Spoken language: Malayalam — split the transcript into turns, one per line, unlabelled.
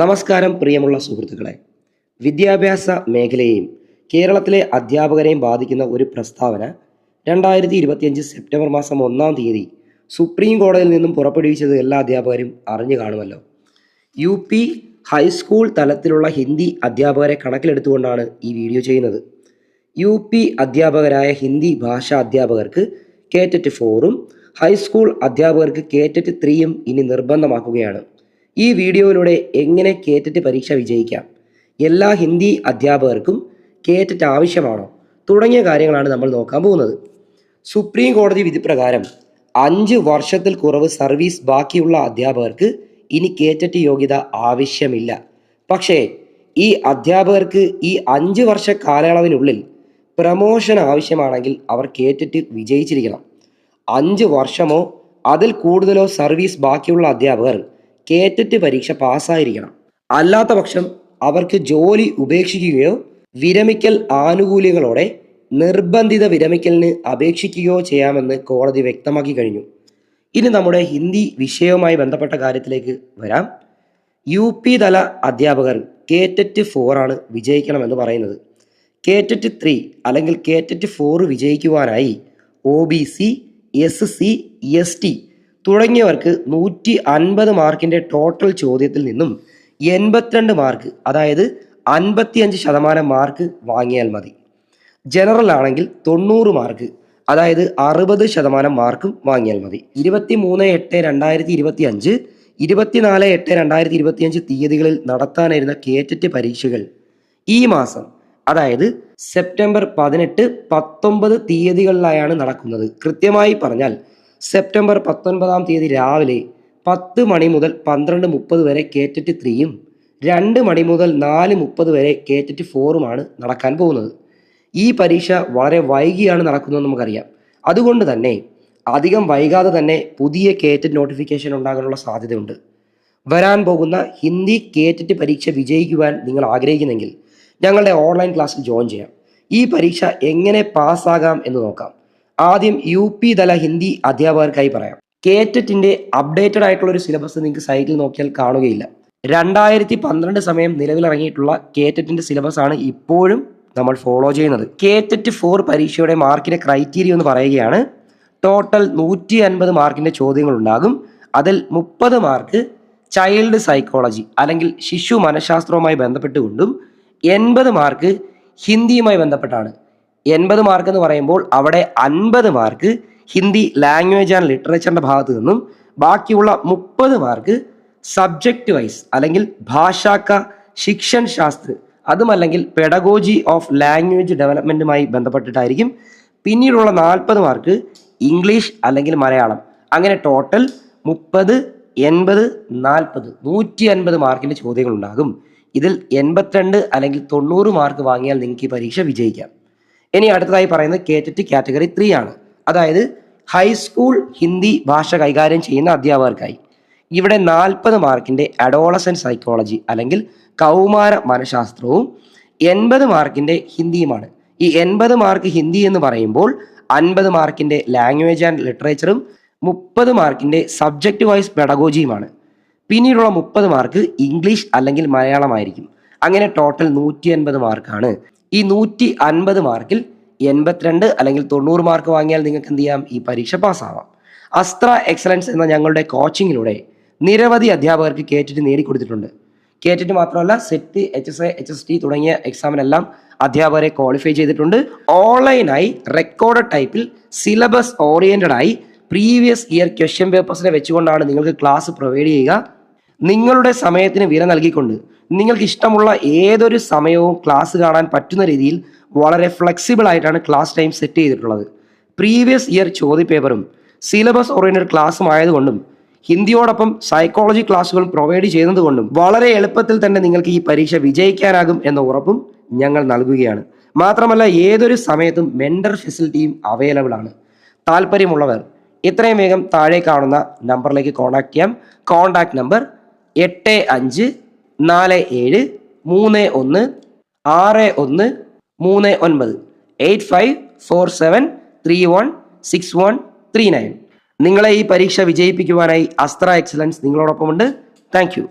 നമസ്കാരം പ്രിയമുള്ള സുഹൃത്തുക്കളെ. വിദ്യാഭ്യാസ മേഖലയെയും കേരളത്തിലെ അധ്യാപകരെയും ബാധിക്കുന്ന ഒരു പ്രസ്താവന രണ്ടായിരത്തി ഇരുപത്തിയഞ്ച് സെപ്റ്റംബർ മാസം ഒന്നാം തീയതി സുപ്രീം കോടതിയിൽ നിന്നും പുറപ്പെടുവിച്ചത് എല്ലാ അധ്യാപകരും അറിഞ്ഞു കാണുമല്ലോ. യു പി ഹൈസ്കൂൾ തലത്തിലുള്ള ഹിന്ദി അധ്യാപകരെ കണക്കിലെടുത്തുകൊണ്ടാണ് ഈ വീഡിയോ ചെയ്യുന്നത്. യു പി അധ്യാപകരായ ഹിന്ദി ഭാഷാ അധ്യാപകർക്ക് കേറ്ററ്റ് ഫോറും ഹൈസ്കൂൾ അധ്യാപകർക്ക് കേറ്ററ്റ് ത്രീയും ഇനി നിർബന്ധമാക്കുകയാണ്. ഈ വീഡിയോയിലൂടെ എങ്ങനെ കേറ്ററ്റ് പരീക്ഷ വിജയിക്കാം? എല്ലാ ഹിന്ദി അധ്യാപകർക്കും കേറ്ററ്റ് ആവശ്യമാണോ? തുടങ്ങിയ കാര്യങ്ങളാണ് നമ്മൾ നോക്കാൻ പോകുന്നത്. സുപ്രീം കോടതി വിധിപ്രകാരം അഞ്ച് വർഷത്തിൽ കുറവ് സർവീസ് ബാക്കിയുള്ള അധ്യാപകർക്ക് ഇനി കേറ്ററ്റ് യോഗ്യത ആവശ്യമില്ല. പക്ഷേ ഈ അധ്യാപകർക്ക് ഈ അഞ്ച് വർഷ കാലയളവിനുള്ളിൽ പ്രമോഷൻ ആവശ്യമാണെങ്കിൽ അവർ കേറ്ററ്റ് വിജയിച്ചിരിക്കണം. അഞ്ച് വർഷമോ അതിൽ കൂടുതലോ സർവീസ് ബാക്കിയുള്ള അധ്യാപകർ കേറ്ററ്റ് പരീക്ഷ പാസ്സായിരിക്കണം. അല്ലാത്ത പക്ഷം അവർക്ക് ജോലി ഉപേക്ഷിക്കുകയോ വിരമിക്കൽ ആനുകൂല്യങ്ങളോടെ നിർബന്ധിത വിരമിക്കലിന് അപേക്ഷിക്കുകയോ ചെയ്യാമെന്ന് കോടതി വ്യക്തമാക്കി കഴിഞ്ഞു. ഇനി നമ്മുടെ ഹിന്ദി വിഷയവുമായി ബന്ധപ്പെട്ട കാര്യത്തിലേക്ക് വരാം. യു പി തല അധ്യാപകർ കേറ്ററ്റ് ഫോർ ആണ് വിജയിക്കണമെന്ന് പറയുന്നത്. കേറ്ററ്റ് ത്രീ അല്ലെങ്കിൽ KTET four വിജയിക്കുവാനായി O B C S C S T തുടങ്ങിയവർക്ക് നൂറ്റി അൻപത് മാർക്കിന്റെ ടോട്ടൽ ചോദ്യത്തിൽ നിന്നും എൺപത്തിരണ്ട് മാർക്ക് അതായത് അൻപത്തിയഞ്ച് ശതമാനം മാർക്ക് വാങ്ങിയാൽ മതി. ജനറൽ ആണെങ്കിൽ തൊണ്ണൂറ് മാർക്ക് അതായത് അറുപത് ശതമാനം മാർക്കും വാങ്ങിയാൽ മതി. ഇരുപത്തി മൂന്ന് എട്ട് രണ്ടായിരത്തി ഇരുപത്തി അഞ്ച് ഇരുപത്തിനാല് എട്ട് രണ്ടായിരത്തി ഇരുപത്തി അഞ്ച് തീയതികളിൽ നടത്താനിരുന്ന കേറ്ററ്റ് പരീക്ഷകൾ ഈ മാസം അതായത് സെപ്റ്റംബർ പതിനെട്ട് പത്തൊമ്പത് തീയതികളിലായാണ് നടക്കുന്നത്. കൃത്യമായി പറഞ്ഞാൽ സെപ്റ്റംബർ പത്തൊൻപതാം തീയതി രാവിലെ പത്ത് മണി മുതൽ പന്ത്രണ്ട് മുപ്പത് വരെ കേറ്ററ്റ് ത്രീയും രണ്ട് മണി മുതൽ നാല് മുപ്പത് വരെ കേറ്ററ്റ് ഫോറുമാണ് നടക്കാൻ പോകുന്നത്. ഈ പരീക്ഷ വളരെ വൈകിയാണ് നടക്കുന്നതെന്ന് നമുക്കറിയാം. അതുകൊണ്ട് തന്നെ അധികം വൈകാതെ തന്നെ പുതിയ കേറ്ററ്റ് നോട്ടിഫിക്കേഷൻ ഉണ്ടാകാനുള്ള സാധ്യതയുണ്ട്. വരാൻ പോകുന്ന ഹിന്ദി കേറ്ററ്റ് പരീക്ഷ വിജയിക്കുവാൻ നിങ്ങൾ ആഗ്രഹിക്കുന്നെങ്കിൽ ഞങ്ങളുടെ ഓൺലൈൻ ക്ലാസ്സിൽ ജോയിൻ ചെയ്യാം. ഈ പരീക്ഷ എങ്ങനെ പാസ്സാകാം എന്ന് നോക്കാം. ആദ്യം യു പി തല ഹിന്ദി അധ്യാപകർക്കായി പറയാം. കേറ്ററ്റിന്റെ അപ്ഡേറ്റഡ് ആയിട്ടുള്ള ഒരു സിലബസ് നിങ്ങൾക്ക് സൈറ്റിൽ നോക്കിയാൽ കാണുകയില്ല. രണ്ടായിരത്തി പന്ത്രണ്ട് സമയം നിലവിലിറങ്ങിയിട്ടുള്ള കേറ്ററ്റിന്റെ സിലബസ് ആണ് ഇപ്പോഴും നമ്മൾ ഫോളോ ചെയ്യുന്നത്. കേറ്ററ്റ് ഫോർ പരീക്ഷയുടെ മാർക്കിന്റെ ക്രൈറ്റീരിയ എന്ന് പറയുകയാണ്. ടോട്ടൽ നൂറ്റി അൻപത് ചോദ്യങ്ങൾ ഉണ്ടാകും അതിൽ മുപ്പത് മാർക്ക് ചൈൽഡ് സൈക്കോളജി അല്ലെങ്കിൽ ശിശു മനഃശാസ്ത്രവുമായി ബന്ധപ്പെട്ടുകൊണ്ടും എൺപത് മാർക്ക് ഹിന്ദിയുമായി ബന്ധപ്പെട്ടാണ്. എൺപത് മാർക്ക് എന്ന് പറയുമ്പോൾ അവിടെ അൻപത് മാർക്ക് ഹിന്ദി ലാംഗ്വേജ് ആൻഡ് ലിറ്ററേച്ചറിന്റെ ഭാഗത്ത് നിന്നും ബാക്കിയുള്ള മുപ്പത് മാർക്ക് സബ്ജക്റ്റ് വൈസ് അല്ലെങ്കിൽ ഭാഷാക്ക ശിക്ഷൻ ശാസ്ത്ര അതുമല്ലെങ്കിൽ പെഡഗോജി ഓഫ് ലാംഗ്വേജ് ഡെവലപ്മെന്റുമായി ബന്ധപ്പെട്ടിട്ടായിരിക്കും. പിന്നീടുള്ള നാൽപ്പത് മാർക്ക് ഇംഗ്ലീഷ് അല്ലെങ്കിൽ മലയാളം. അങ്ങനെ ടോട്ടൽ മുപ്പത് എൺപത് നാൽപ്പത് നൂറ്റി അൻപത് മാർക്കിന്റെ ചോദ്യങ്ങൾ ഉണ്ടാകും ഇതിൽ എൺപത്തിരണ്ട് അല്ലെങ്കിൽ തൊണ്ണൂറ് മാർക്ക് വാങ്ങിയാൽ നിങ്ങൾക്ക് ഈ പരീക്ഷ വിജയിക്കാം. ഇനി അടുത്തതായി പറയുന്നത് കേറ്ററ്റ് കാറ്റഗറി ത്രീ ആണ്. അതായത് ഹൈസ്കൂൾ ഹിന്ദി ഭാഷ കൈകാര്യം ചെയ്യുന്ന അധ്യാപകർക്കായി. ഇവിടെ നാൽപ്പത് മാർക്കിന്റെ അഡോളസൻ സൈക്കോളജി അല്ലെങ്കിൽ കൗമാര മനഃശാസ്ത്രവും എൺപത് മാർക്കിന്റെ ഹിന്ദിയുമാണ്. ഈ എൺപത് മാർക്ക് ഹിന്ദി എന്ന് പറയുമ്പോൾ അൻപത് മാർക്കിന്റെ ലാംഗ്വേജ് ആൻഡ് ലിറ്ററേച്ചറും മുപ്പത് മാർക്കിന്റെ സബ്ജക്റ്റ് വൈസ് പെഡഗോജിയുമാണ് പിന്നീടുള്ള മുപ്പത് മാർക്ക് ഇംഗ്ലീഷ് അല്ലെങ്കിൽ മലയാളമായിരിക്കും. അങ്ങനെ ടോട്ടൽ നൂറ്റി അൻപത് മാർക്കാണ് ഈ നൂറ്റി അൻപത് മാർക്കിൽ എൺപത്തിരണ്ട് അല്ലെങ്കിൽ തൊണ്ണൂറ് മാർക്ക് വാങ്ങിയാൽ നിങ്ങൾക്ക് എന്ത് ചെയ്യാം? ഈ പരീക്ഷ പാസ്സാവാം. അസ്ത്ര എക്സലൻസ് എന്ന ഞങ്ങളുടെ കോച്ചിങ്ങിലൂടെ നിരവധി അധ്യാപകർക്ക് കേറ്റിട്ട് നേടിക്കൊടുത്തിട്ടുണ്ട്. കേറ്റിട്ട് മാത്രമല്ല SET H S A H S T തുടങ്ങിയ എക്സാമിനെല്ലാം അധ്യാപകരെ ക്വാളിഫൈ ചെയ്തിട്ടുണ്ട്. ഓൺലൈനായി റെക്കോർഡ് ടൈപ്പിൽ സിലബസ് ഓറിയന്റഡ് ആയി പ്രീവിയസ് ഇയർ ക്വസ്റ്റ്യൻ പേപ്പേഴ്സിനെ വെച്ചുകൊണ്ടാണ് നിങ്ങൾക്ക് ക്ലാസ് പ്രൊവൈഡ് ചെയ്യുക. നിങ്ങളുടെ സമയത്തിന് വില നൽകിക്കൊണ്ട് നിങ്ങൾക്ക് ഇഷ്ടമുള്ള ഏതൊരു സമയവും ക്ലാസ് കാണാൻ പറ്റുന്ന രീതിയിൽ വളരെ ഫ്ലെക്സിബിൾ ആയിട്ടാണ് ക്ലാസ് ടൈം സെറ്റ് ചെയ്തിട്ടുള്ളത്. പ്രീവിയസ് ഇയർ ചോദ്യപേപ്പറും സിലബസ് ഓറിയന്റഡ് ക്ലാസ്സും ആയതുകൊണ്ടും ഹിന്ദിയോടൊപ്പം സൈക്കോളജി ക്ലാസ്സുകൾ പ്രൊവൈഡ് ചെയ്യുന്നതുകൊണ്ടും വളരെ എളുപ്പത്തിൽ തന്നെ നിങ്ങൾക്ക് ഈ പരീക്ഷ വിജയിക്കാനാകും എന്ന ഉറപ്പും ഞങ്ങൾ നൽകുകയാണ്. മാത്രമല്ല ഏതൊരു സമയത്തും മെൻഡർ ഫെസിലിറ്റിയും അവൈലബിൾ ആണ്. താല്പര്യമുള്ളവർ എത്രയും വേഗം താഴെ കാണുന്ന നമ്പറിലേക്ക് കോൺടാക്ട് ചെയ്യാം. കോൺടാക്ട് നമ്പർ എട്ട് അഞ്ച് നാല് ഏഴ് മൂന്ന് ഒന്ന് ആറ് ഒന്ന് മൂന്ന് ഒൻപത്. Eight five four seven three one six one three nine. നിങ്ങളെ ഈ പരീക്ഷ വിജയിപ്പിക്കുവാനായി അസ്ത്ര എക്സലൻസ് നിങ്ങളോടൊപ്പമുണ്ട്. Thank you.